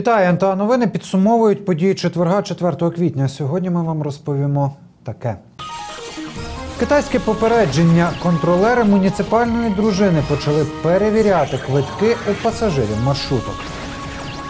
Вітаю, НТА новини підсумовують події четверга 4 квітня. Сьогодні ми вам розповімо таке. Китайське попередження. Контролери муніципальної дружини почали перевіряти квитки у пасажирів маршруток.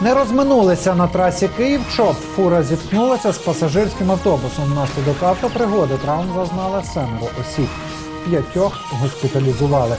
Не розминулися на трасі Київ-Чоп. Фура зіткнулася з пасажирським автобусом. Внаслідок автопригоди травм зазнали семеро осіб. П'ятьох госпіталізували.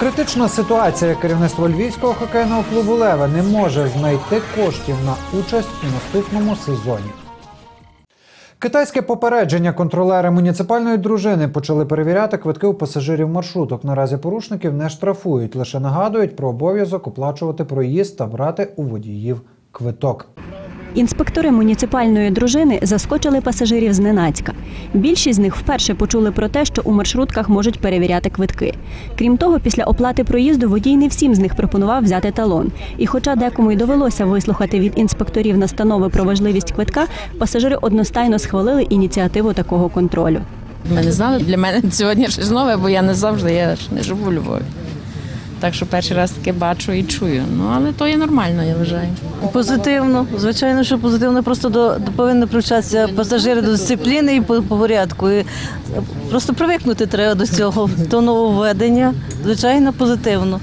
Критична ситуація керівництво львівського хокейного клубу Леве не може знайти коштів на участь у наступному сезоні. Китайське попередження контролери муніципальної дружини почали перевіряти квитки у пасажирів маршруток. Наразі порушників не штрафують, лише нагадують про обов'язок оплачувати проїзд та брати у водіїв квиток. Інспектори муніципальної дружини заскочили пасажирів зненацька. Більшість з них вперше почули про те, що у маршрутках можуть перевіряти квитки. Крім того, після оплати проїзду водій не всім з них пропонував взяти талон. І хоча декому й довелося вислухати від інспекторів настанови про важливість квитка, пасажири одностайно схвалили ініціативу такого контролю. Ми не знали. Для мене сьогодні щось нове, бо я не завжди, я ж не живу у Львові. Так що перший раз таке бачу і чую. Ну але то є нормально, я вважаю. Позитивно, звичайно, що позитивно. Просто до, до повинні привчатися пасажири до дисципліни і по, по порядку. І просто привикнути треба до цього, до нововведення. Звичайно, позитивно.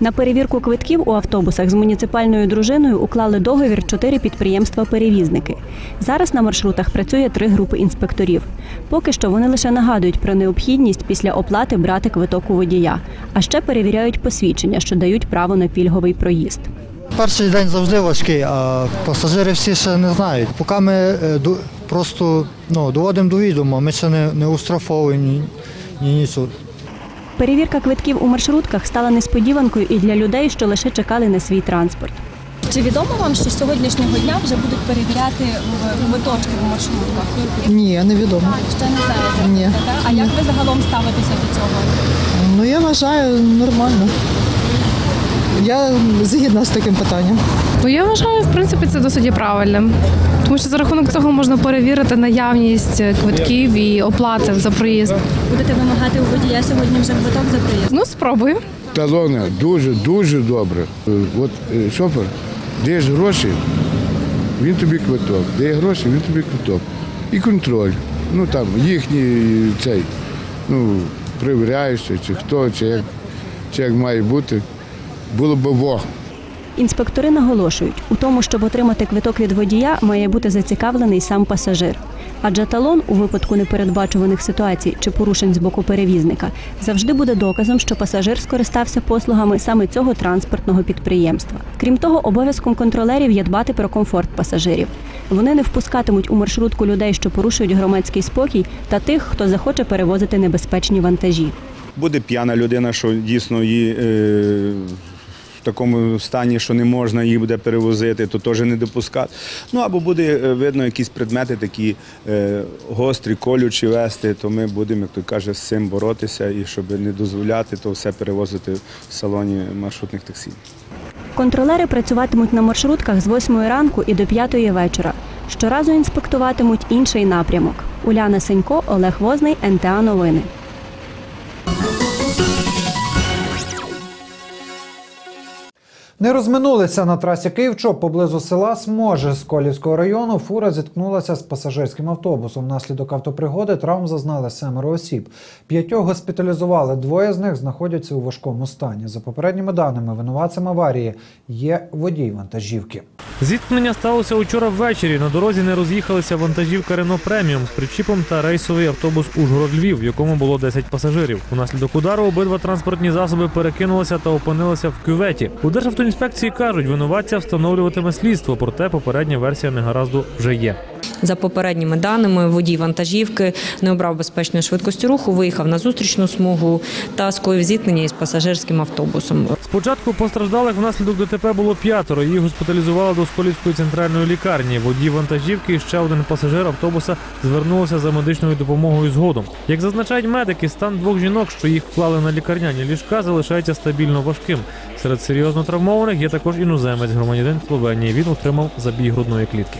На перевірку квитків у автобусах з муніципальною дружиною уклали договір чотири підприємства-перевізники. Зараз на маршрутах працює три групи інспекторів. Поки що вони лише нагадують про необхідність після оплати брати квиток у водія, а ще перевіряють посвідчення, що дають право на пільговий проїзд. Перший день завжди важкий, а пасажири всі ще не знають. Поки ми е, просто ну, доводимо до відома, ми ще не, не устрафовані, ні нічого. Перевірка квитків у маршрутках стала несподіванкою і для людей, що лише чекали на свій транспорт. Чи відомо вам, що з сьогоднішнього дня вже будуть перевіряти в- квиточки в маршрутках? Ні, невідомо. Ще не знаєте. Ні. так? А як ви загалом ставитеся до цього? Ну я вважаю нормально. Я згідна з таким питанням. Ну я вважаю, в принципі, це досить правильним. Тому що за рахунок цього можна перевірити наявність квитків і оплати за проїзд. Будете вимагати у водія сьогодні вже квиток за проїзд? Ну, спробую. Талони дуже, дуже добре. Е, От е, шофер, даєш гроші, він тобі квиток. Дає гроші, він тобі квиток. І контроль. Ну там їхній цей, ну, перевіряєшся, чи хто, чи як, чи як має бути. Було б во. Інспектори наголошують, у тому, щоб отримати квиток від водія, має бути зацікавлений сам пасажир. Адже талон у випадку непередбачуваних ситуацій чи порушень з боку перевізника завжди буде доказом, що пасажир скористався послугами саме цього транспортного підприємства. Крім того, обов'язком контролерів є дбати про комфорт пасажирів. Вони не впускатимуть у маршрутку людей, що порушують громадський спокій, та тих, хто захоче перевозити небезпечні вантажі. Буде п'яна людина, що дійсно її е, такому стані, що не можна її буде перевозити, то теж не допускати. Ну або буде е, видно якісь предмети такі е, гострі, колючі вести, то ми будемо, як то каже, з цим боротися і щоб не дозволяти то все перевозити в салоні маршрутних таксі. Контролери працюватимуть на маршрутках з 8 ранку і до 5 вечора. Щоразу інспектуватимуть інший напрямок. Уляна Сенько, Олег Возний, НТА Новини. Не розминулися на трасі Київ-Чоп поблизу села Сможе з Колівського району. Фура зіткнулася з пасажирським автобусом. Внаслідок автопригоди травм зазнали семеро осіб. П'ятьох госпіталізували. Двоє з них знаходяться у важкому стані. За попередніми даними, винуватцем аварії є водій вантажівки. Зіткнення сталося учора ввечері. На дорозі не роз'їхалися вантажівка Рено Преміум з причіпом та рейсовий автобус Ужгород-Львів, в якому було 10 пасажирів. Унаслідок удару обидва транспортні засоби перекинулися та опинилися в кюветі. У Державтоінспекції кажуть, винуватця встановлюватиме слідство, проте попередня версія негаразду вже є. За попередніми даними, водій вантажівки не обрав безпечної швидкості руху, виїхав на зустрічну смугу та скоїв зіткнення із пасажирським автобусом. Спочатку постраждалих внаслідок ДТП було п'ятеро. Їх госпіталізували до Сколівської центральної лікарні. Водій вантажівки і ще один пасажир автобуса звернулися за медичною допомогою згодом. Як зазначають медики, стан двох жінок, що їх вклали на лікарняні ліжка, залишається стабільно важким. Серед серйозно травмованих є також іноземець, громадянин Словенії. Він отримав забій грудної клітки.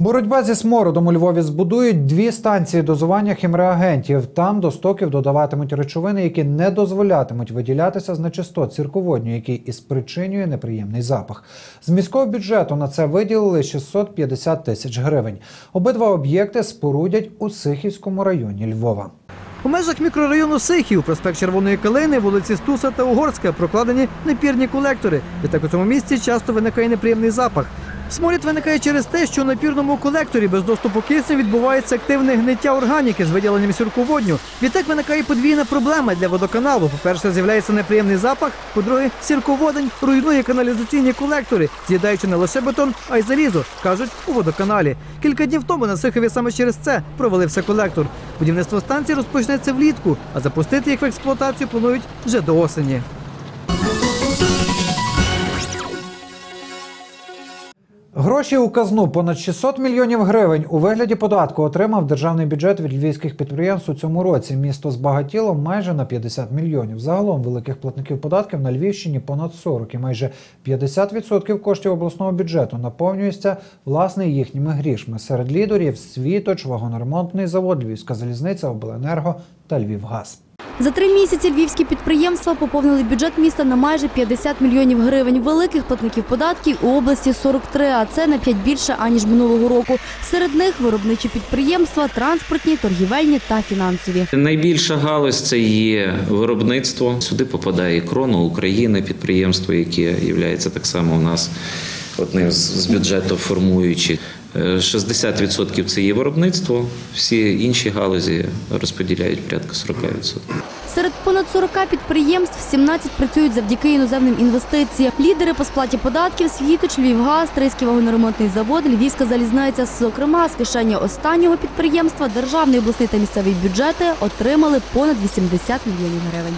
Боротьба зі смородом у Львові збудують дві станції дозування хімреагентів. Там до стоків додаватимуть речовини, які не дозволятимуть виділятися з нечистот цирководню, який і спричинює неприємний запах. З міського бюджету на це виділили 650 тисяч гривень. Обидва об'єкти спорудять у Сихівському районі Львова. У межах мікрорайону Сихів, проспект Червоної Калини, вулиці Стуса та Угорська прокладені напірні колектори. Відтак у цьому місці часто виникає неприємний запах. Сморід виникає через те, що у напірному колекторі без доступу кисню відбувається активне гниття органіки з виділенням сірководню. Відтак виникає подвійна проблема для водоканалу. По-перше, з'являється неприємний запах. По-друге, сірководень руйнує каналізаційні колектори, з'їдаючи не лише бетон, а й залізо, кажуть у водоканалі. Кілька днів тому на Сихові саме через це провалився колектор. Будівництво станції розпочнеться влітку, а запустити їх в експлуатацію планують вже до осені. Гроші у казну понад 600 мільйонів гривень у вигляді податку отримав державний бюджет від львівських підприємств у цьому році. Місто збагатіло майже на 50 мільйонів. Загалом великих платників податків на Львівщині понад 40 і майже 50% коштів обласного бюджету наповнюється власне їхніми грішми. Серед лідерів Світоч, вагоноремонтний завод, Львівська залізниця, Обленерго та Львівгаз. За три місяці львівські підприємства поповнили бюджет міста на майже 50 мільйонів гривень. Великих платників податків у області 43, а це на 5 більше аніж минулого року. Серед них виробничі підприємства, транспортні, торгівельні та фінансові. Найбільша галузь це є виробництво. Сюди попадає і Крона України, підприємство, яке є так само у нас одним з- бюджету формуючих. Е, 60% це є виробництво, всі інші галузі розподіляють порядка 40%. Серед понад 40 підприємств 17 працюють завдяки іноземним інвестиціям. Лідери по сплаті податків Світоч, Львівгаз, Трийський вагоноремонтний завод, Львівська залізниця. Зокрема, з кишені останнього підприємства державний, обласний та місцевий бюджети отримали понад 80 мільйонів гривень.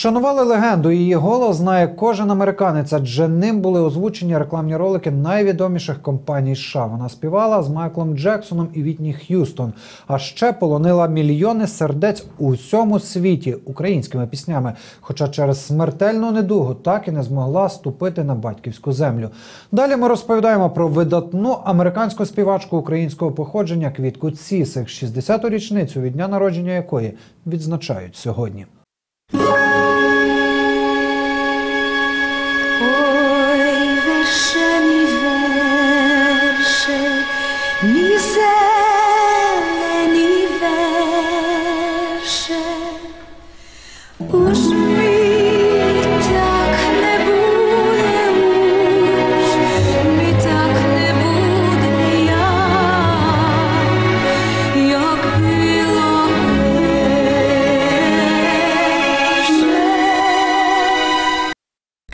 Вшанували легенду. Її голос знає кожен американець, адже ним були озвучені рекламні ролики найвідоміших компаній США. Вона співала з Майклом Джексоном і Вітні Х'юстон, а ще полонила мільйони сердець у всьому світі українськими піснями. Хоча через смертельну недугу так і не змогла ступити на батьківську землю. Далі ми розповідаємо про видатну американську співачку українського походження Квітку Цісик, 60-ту річницю від дня народження якої відзначають сьогодні. Мій зелені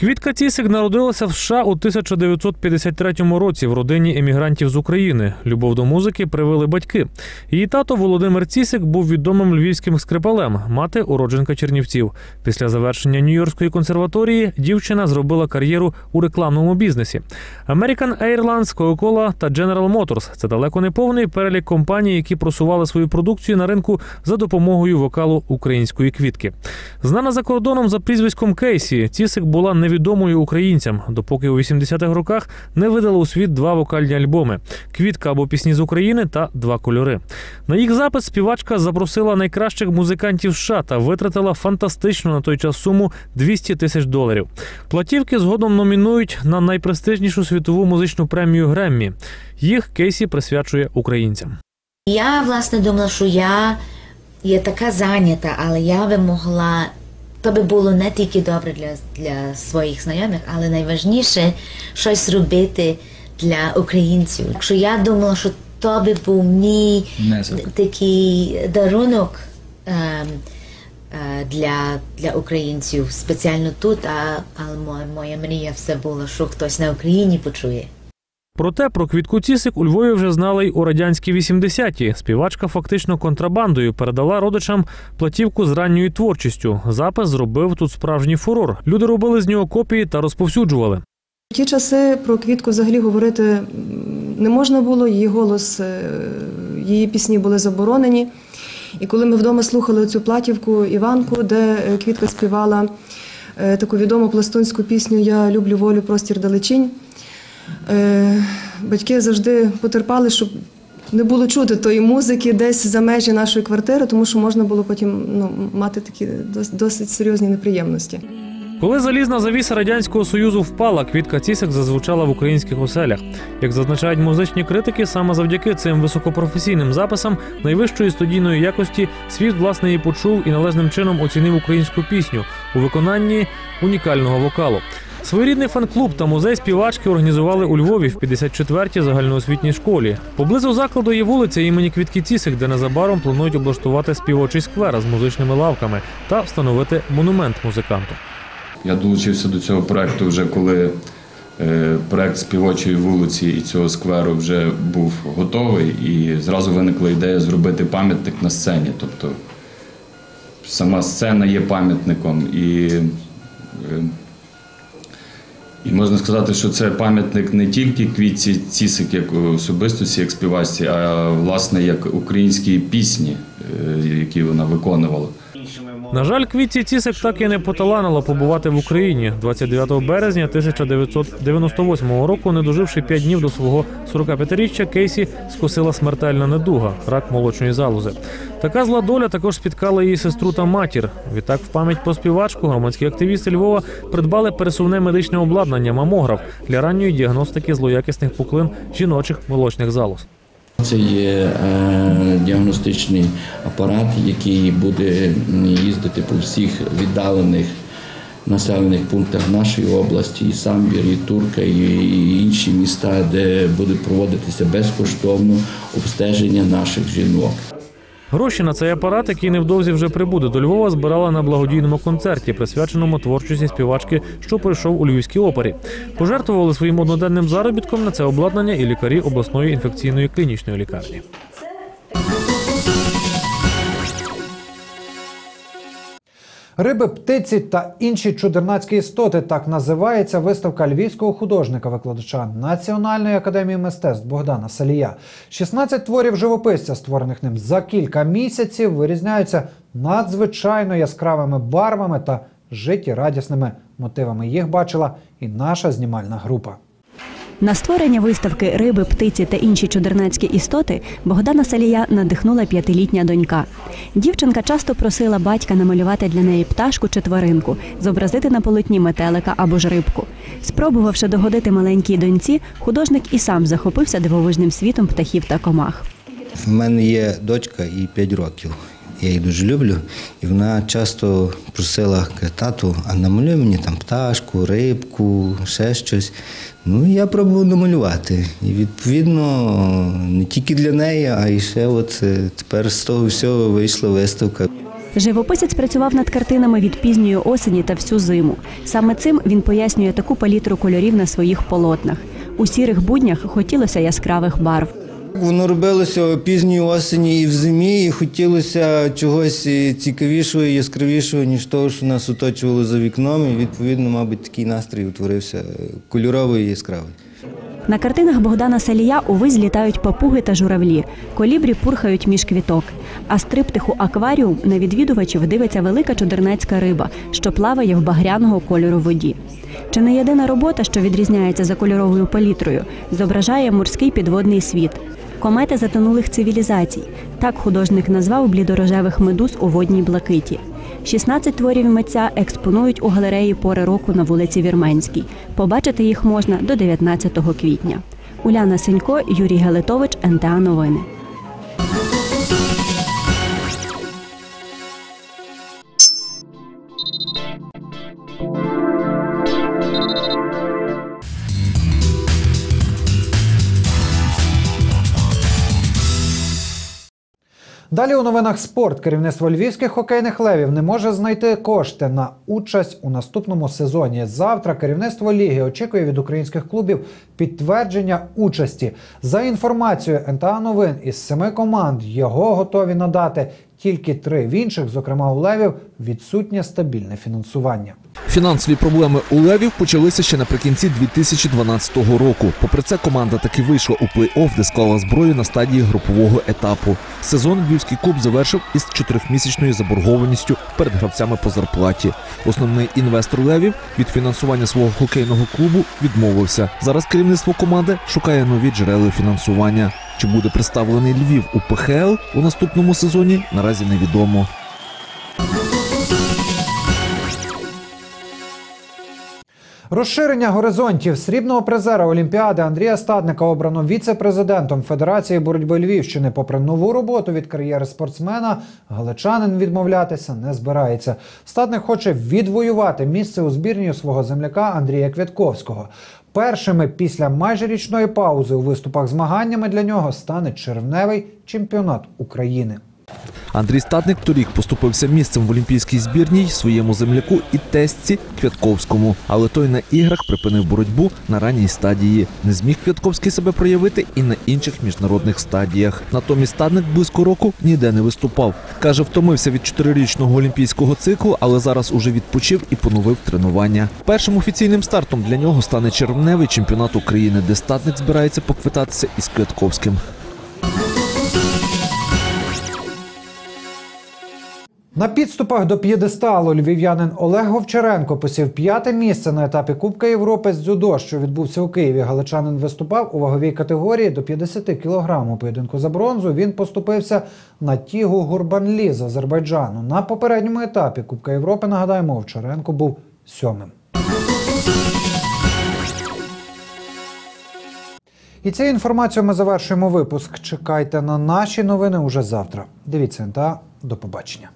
Квітка Цісик народилася в США у 1953 році в родині емігрантів з України. Любов до музики привели батьки. Її тато Володимир Цісик був відомим львівським скрипалем, мати уродженка Чернівців. Після завершення Нью-Йоркської консерваторії дівчина зробила кар'єру у рекламному бізнесі. American Airlines, Coca-Cola та General Motors – це далеко не повний перелік компаній, які просували свою продукцію на ринку за допомогою вокалу української квітки. Знана за кордоном за прізвиськом Кейсі, Цісик була невідомою українцям, допоки у 80-х роках не видала у світ два вокальні альбоми: Квітка або пісні з України та Два кольори. На їх запис співачка запросила найкращих музикантів США та витратила фантастичну на той час суму 200 тисяч доларів. Платівки згодом номінують на найпрестижнішу світову музичну премію Греммі. Їх Кейсі присвячує українцям. Я власне думала, що я є така зайнята, але я би могла. То би було не тільки добре для, для своїх знайомих, але найважніше щось зробити для українців. Якщо я думала, що то би був мій такий дарунок ем, е, для, для українців спеціально тут, а, але моя, моя мрія все була, що хтось на Україні почує. Проте про Квітку Цісик у Львові вже знали й у радянські 80-ті. Співачка фактично контрабандою передала родичам платівку з ранньою творчістю. Запис зробив тут справжній фурор. Люди робили з нього копії та розповсюджували. В ті часи про квітку взагалі говорити не можна було. Її голос, е, її пісні були заборонені. І коли ми вдома слухали цю платівку Іванку, де е, квітка співала е, таку відому пластунську пісню Я люблю волю, простір далечінь. Е, Батьки завжди потерпали, щоб не було чути тої музики десь за межі нашої квартири, тому що можна було потім ну, мати такі дос- досить серйозні неприємності. Коли залізна завіса радянського союзу впала, квітка цісик зазвучала в українських оселях. Як зазначають музичні критики, саме завдяки цим високопрофесійним записам найвищої студійної якості світ власне її почув і належним чином оцінив українську пісню у виконанні унікального вокалу. Своєрідний фан-клуб та музей співачки організували у Львові в 54-й загальноосвітній школі. Поблизу закладу є вулиця імені Квітки Цісик, де незабаром планують облаштувати співочий сквер з музичними лавками та встановити монумент музиканту. Я долучився до цього проекту вже коли е, проект співочої вулиці і цього скверу вже був готовий, і зразу виникла ідея зробити пам'ятник на сцені. Тобто сама сцена є пам'ятником, і, е, і можна сказати, що це пам'ятник не тільки квітці цісик як особистості, як співачці, а власне як українські пісні, е, які вона виконувала. На жаль, Квітці Цісик так і не поталанило побувати в Україні 29 березня 1998 року, не доживши 5 днів до свого 45-річчя, Кейсі скосила смертельна недуга рак молочної залози. Така зла доля також спіткала її сестру та матір. Відтак, в пам'ять про співачку громадські активісти Львова придбали пересувне медичне обладнання мамограф для ранньої діагностики злоякісних пуклин жіночих молочних залоз. Це є е, діагностичний апарат, який буде їздити по всіх віддалених населених пунктах нашої області, і Самбір, і Турка, і, інші міста, де буде проводитися безкоштовно обстеження наших жінок. Гроші на цей апарат, який невдовзі вже прибуде до Львова, збирала на благодійному концерті, присвяченому творчості співачки, що пройшов у Львівській опері. Пожертвували своїм одноденним заробітком на це обладнання і лікарі обласної інфекційної клінічної лікарні. Риби, птиці та інші чудернацькі істоти так називається виставка львівського художника-викладача Національної академії мистецтв Богдана Салія. 16 творів живописця, створених ним за кілька місяців, вирізняються надзвичайно яскравими барвами та життєрадісними мотивами. Їх бачила і наша знімальна група. На створення виставки риби, птиці та інші чудернацькі істоти Богдана Салія надихнула п'ятилітня донька. Дівчинка часто просила батька намалювати для неї пташку чи тваринку, зобразити на полотні метелика або ж рибку. Спробувавши догодити маленькій доньці, художник і сам захопився дивовижним світом птахів та комах. В мене є дочка їй 5 років. Я її дуже люблю, і вона часто просила тату, а намалюй мені там пташку, рибку, ще щось. Ну, я пробував намалювати. І відповідно не тільки для неї, а й ще от е, тепер з того всього вийшла виставка. Живописець працював над картинами від пізньої осені та всю зиму. Саме цим він пояснює таку палітру кольорів на своїх полотнах. У сірих буднях хотілося яскравих барв. Воно робилося пізньої осені і в зимі, і хотілося чогось цікавішого, і яскравішого, ніж того, що нас оточувало за вікном. І відповідно, мабуть, такий настрій утворився е, кольоровий і яскравий. На картинах Богдана Салія увесь літають папуги та журавлі. Колібрі пурхають між квіток. А з триптиху акваріум на відвідувачів дивиться велика чудернацька риба, що плаває в багряного кольору воді. Чи не єдина робота, що відрізняється за кольоровою палітрою, зображає морський підводний світ. Комети затонулих цивілізацій. Так художник назвав блідорожевих медуз у водній блакиті. 16 творів митця експонують у галереї пори року на вулиці Вірменській. Побачити їх можна до 19 квітня. Уляна Сенько, Юрій Галитович, НТА Новини. Далі у новинах спорт керівництво львівських хокейних левів не може знайти кошти на участь у наступному сезоні. Завтра керівництво ліги очікує від українських клубів підтвердження участі. За інформацією НТА новин із семи команд його готові надати тільки три. В інших, зокрема у левів, відсутнє стабільне фінансування. Фінансові проблеми у левів почалися ще наприкінці 2012 року. Попри це, команда таки вийшла у плей-офф, де склала зброю на стадії групового етапу. Сезон львівський клуб завершив із чотирьохмісячною заборгованістю перед гравцями по зарплаті. Основний інвестор левів від фінансування свого хокейного клубу відмовився. Зараз керівництво команди шукає нові джерела фінансування. Чи буде представлений Львів у ПХЛ у наступному сезоні, наразі невідомо. Розширення горизонтів срібного призера Олімпіади Андрія Стадника обрано віце-президентом Федерації боротьби Львівщини. Попри нову роботу від кар'єри спортсмена, галичанин відмовлятися не збирається. Стадник хоче відвоювати місце у збірні свого земляка Андрія Квятковського. Першими після майже річної паузи у виступах змаганнями для нього стане червневий чемпіонат України. Андрій Статник торік поступився місцем в олімпійській збірній своєму земляку і тестці Квятковському, але той на іграх припинив боротьбу на ранній стадії. Не зміг Квятковський себе проявити і на інших міжнародних стадіях. Натомість Стадник близько року ніде не виступав. Каже, втомився від чотирирічного олімпійського циклу, але зараз уже відпочив і поновив тренування. Першим офіційним стартом для нього стане червневий чемпіонат України, де Статник збирається поквитатися із Квятковським. На підступах до п'єдесталу львів'янин Олег Говчаренко посів п'яте місце на етапі Кубка Європи з дзюдо, що відбувся у Києві. Галичанин виступав у ваговій категорії до 50 кг. У поєдинку за бронзу він поступився на Тігу Гурбанлі з Азербайджану. На попередньому етапі Кубка Європи, нагадаємо, Овчаренко був сьомим. І цією інформацією ми завершуємо випуск. Чекайте на наші новини уже завтра. Дивіться НТА. До побачення.